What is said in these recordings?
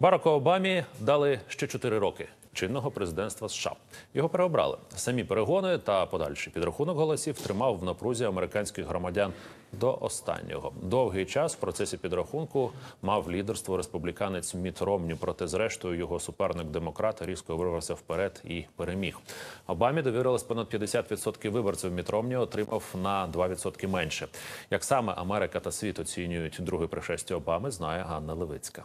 Бараку Обамі дали ще 4 роки чинного президентства США. Його переобрали. Самі перегони та подальший підрахунок голосів тримав в напрузі американських громадян до останнього. Довгий час в процесі підрахунку мав лідерство республіканець Міт Ромні, проте зрештою його суперник демократ різко вирвався вперед і переміг. Обамі довірилось понад 50% виборців. Міт Ромні отримав на 2% менше. Як саме Америка та світ оцінюють друге пришестя Обами, знає Ганна Левицька.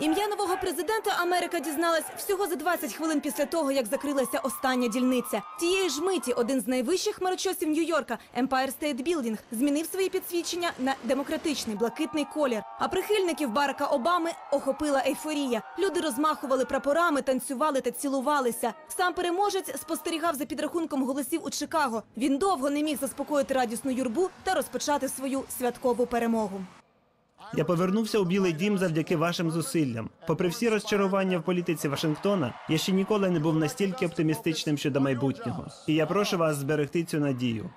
Ім'я нового президента Америка дізналась всього за 20 хвилин після того, як закрилася остання дільниця. Тієї ж миті один з найвищих хмарочосів Нью-Йорка, Empire State Building, змінив свої підсвідчення на демократичний блакитний колір. А прихильників Барака Обами охопила ейфорія. Люди розмахували прапорами, танцювали та цілувалися. Сам переможець спостерігав за підрахунком голосів у Чикаго. Він довго не міг заспокоїти радісну юрбу та розпочати свою святкову перемогу. Я повернувся у Білий Дім завдяки вашим зусиллям. Попри всі розчарування в політиці Вашингтона, я ще ніколи не був настільки оптимістичним щодо майбутнього. І я прошу вас зберегти цю надію.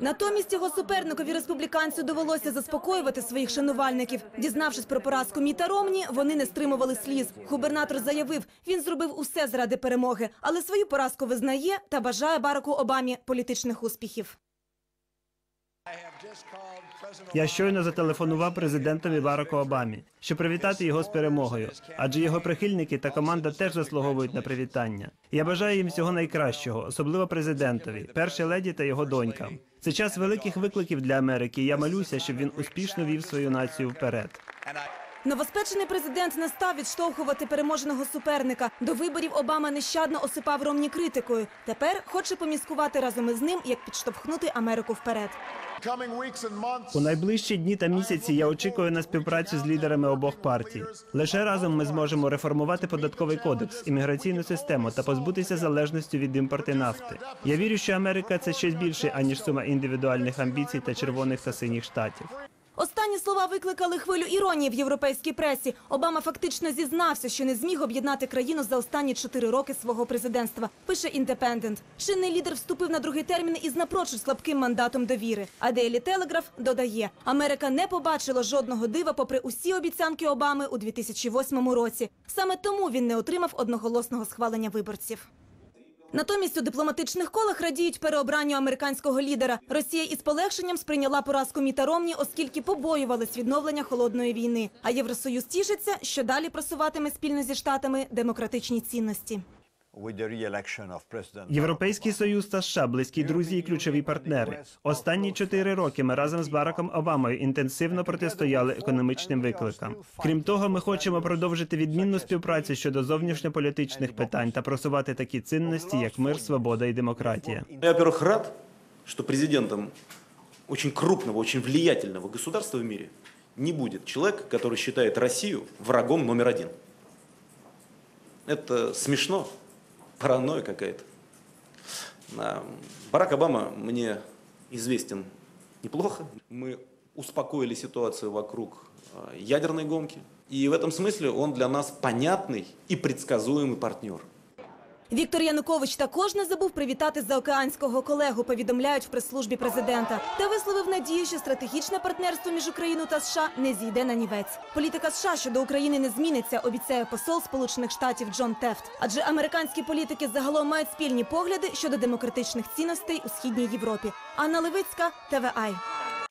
Натомість його суперникові республіканцю довелося заспокоювати своїх шанувальників. Дізнавшись про поразку Міта Ромні, вони не стримували сліз. Губернатор заявив, він зробив усе заради перемоги, але свою поразку визнає та бажає Бараку Обамі політичних успіхів. Я щойно зателефонував президентові Бараку Обамі, щоб привітати його з перемогою, адже його прихильники та команда теж заслуговують на привітання. Я бажаю їм всього найкращого, особливо президентові, першій леді та його донькам. Це час великих викликів для Америки. і Я молюся, щоб він успішно вів свою націю вперед. Новоспечений президент не став відштовхувати переможеного суперника. До виборів Обама нещадно осипав Ромні критикою. Тепер хоче поміскувати разом із ним, як підштовхнути Америку вперед. У найближчі дні та місяці я очікую на співпрацю з лідерами обох партій. Лише разом ми зможемо реформувати податковий кодекс, імміграційну систему та позбутися залежності від імпорту нафти. Я вірю, що Америка це щось більше аніж сума індивідуальних амбіцій та червоних та синіх штатів. Останні слова викликали хвилю іронії в європейській пресі. Обама фактично зізнався, що не зміг об'єднати країну за останні чотири роки свого президентства. Пише індепендент. Чинний лідер вступив на другий термін із напрочуд слабким мандатом довіри. А Дейлі Телеграф додає: Америка не побачила жодного дива, попри усі обіцянки Обами у 2008 році. Саме тому він не отримав одноголосного схвалення виборців. Натомість у дипломатичних колах радіють переобранню американського лідера. Росія із полегшенням сприйняла поразку Міта Ромні, оскільки побоювалась відновлення холодної війни. А Євросоюз тішиться, що далі просуватиме спільно зі штатами демократичні цінності. Європейський союз та США близькі друзі і ключові партнери. Останні чотири роки ми разом з Бараком Обамою інтенсивно протистояли економічним викликам. Крім того, ми хочемо продовжити відмінну співпрацю щодо зовнішньополітичних питань та просувати такі цінності, як мир, свобода і демократія. Я, во-первых, рад, что президентом очень крупного, очень влиятельного государства в мире не будет человек, который считает Россию врагом номер один. Это смешно, Паранойя какая-то. А, Барак Обама мне известен неплохо. Мы успокоили ситуацию вокруг а, ядерной гонки. И в этом смысле он для нас понятный и предсказуемый партнер. Віктор Янукович також не забув привітати заокеанського колегу, повідомляють в прес-службі президента, та висловив надію, що стратегічне партнерство між Україною та США не зійде на нівець. Політика США щодо України не зміниться, обіцяє посол Сполучених Штатів Джон Тефт. Адже американські політики загалом мають спільні погляди щодо демократичних цінностей у східній Європі. Анна Левицька, ТВАЙ.